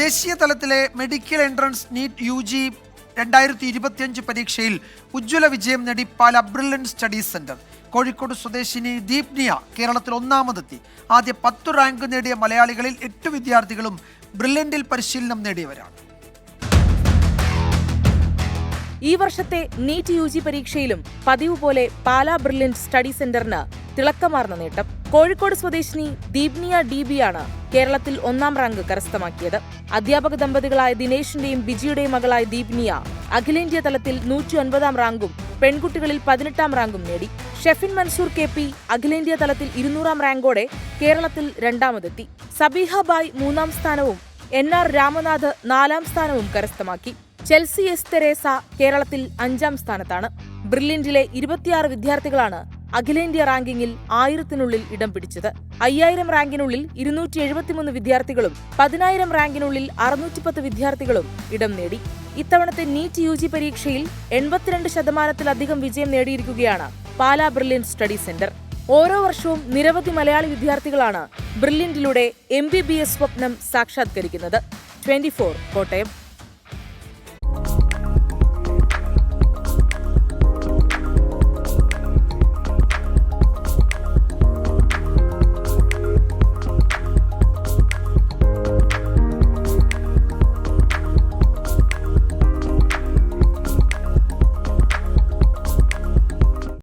ദേശീയ തലത്തിലെ medical entrance NEET U G രണ്ടായിരത്തി ഇരുപത്തിയഞ്ച് പരീക്ഷയിൽ ഉജ്ജ്വല വിജയം നേടി Pala brilliant studies centre. Kozhikode സ്വദേശിനി ദീപ്നിയ കേരളത്തിൽ ഒന്നാമതെത്തി. ആദ്യ പത്ത് റാങ്ക് നേടിയ മലയാളികളിൽ എട്ട് വിദ്യാർത്ഥികളും ബ്രില്യന്റിൽ പരിശീലനം നേടിയവരാണ്. ഈ വർഷത്തെ നീറ്റ് യു ജി പരീക്ഷയിലും പതിവ് പോലെ പാലാ ബ്രില്യൻ സ്റ്റഡി സെന്ററിന് തിളക്കമാർന്ന നേട്ടം. കോഴിക്കോട് സ്വദേശിനി ദീപ്നിയ ഡി ബിയാണ് കേരളത്തിൽ ഒന്നാം റാങ്ക് കരസ്ഥമാക്കിയത്. അധ്യാപക ദമ്പതികളായ ദിനേശിന്റെയും ബിജിയുടെയും മകളായ ദീപ്നിയ അഖിലേന്ത്യാ തലത്തിൽ നൂറ്റി ഒൻപതാം റാങ്കും പെൺകുട്ടികളിൽ പതിനെട്ടാം റാങ്കും നേടി. ഷെഫിൻ മൻസൂർ കെ പി അഖിലേന്ത്യാ തലത്തിൽ ഇരുന്നൂറാം റാങ്കോടെ കേരളത്തിൽ രണ്ടാമതെത്തി. സബീഹ ബായ് മൂന്നാം സ്ഥാനവും എൻ ആർ രാമനാഥ് നാലാം സ്ഥാനവും കരസ്ഥമാക്കി. ചെൽസി എസ് തെരേസ കേരളത്തിൽ അഞ്ചാം സ്ഥാനത്താണ്. ബ്രില്യന്റിലെ ഇരുപത്തിയാറ് വിദ്യാർത്ഥികളാണ് അഖിലേന്ത്യാ റാങ്കിങ്ങിൽ ആയിരത്തിനുള്ളിൽ ഇടം പിടിച്ചത്. അയ്യായിരം റാങ്കിനുള്ളിൽ ഇരുന്നൂറ്റി എഴുപത്തിമൂന്ന് വിദ്യാർത്ഥികളും പതിനായിരം റാങ്കിനുള്ളിൽ അറുന്നൂറ്റിപ്പത്ത് വിദ്യാർത്ഥികളും ഇടം നേടി. ഇത്തവണത്തെ നീറ്റ് യു ജി പരീക്ഷയിൽ എൺപത്തിരണ്ട് ശതമാനത്തിലധികം വിജയം നേടിയിരിക്കുകയാണ് പാലാ ബ്രില്യൻ സ്റ്റഡി സെന്റർ. ഓരോ വർഷവും നിരവധി മലയാളി വിദ്യാർത്ഥികളാണ് ബ്രില്യന്റിലൂടെ എം ബി ബി എസ് സ്വപ്നം സാക്ഷാത്കരിക്കുന്നത്. ട്വന്റി കോട്ടയം.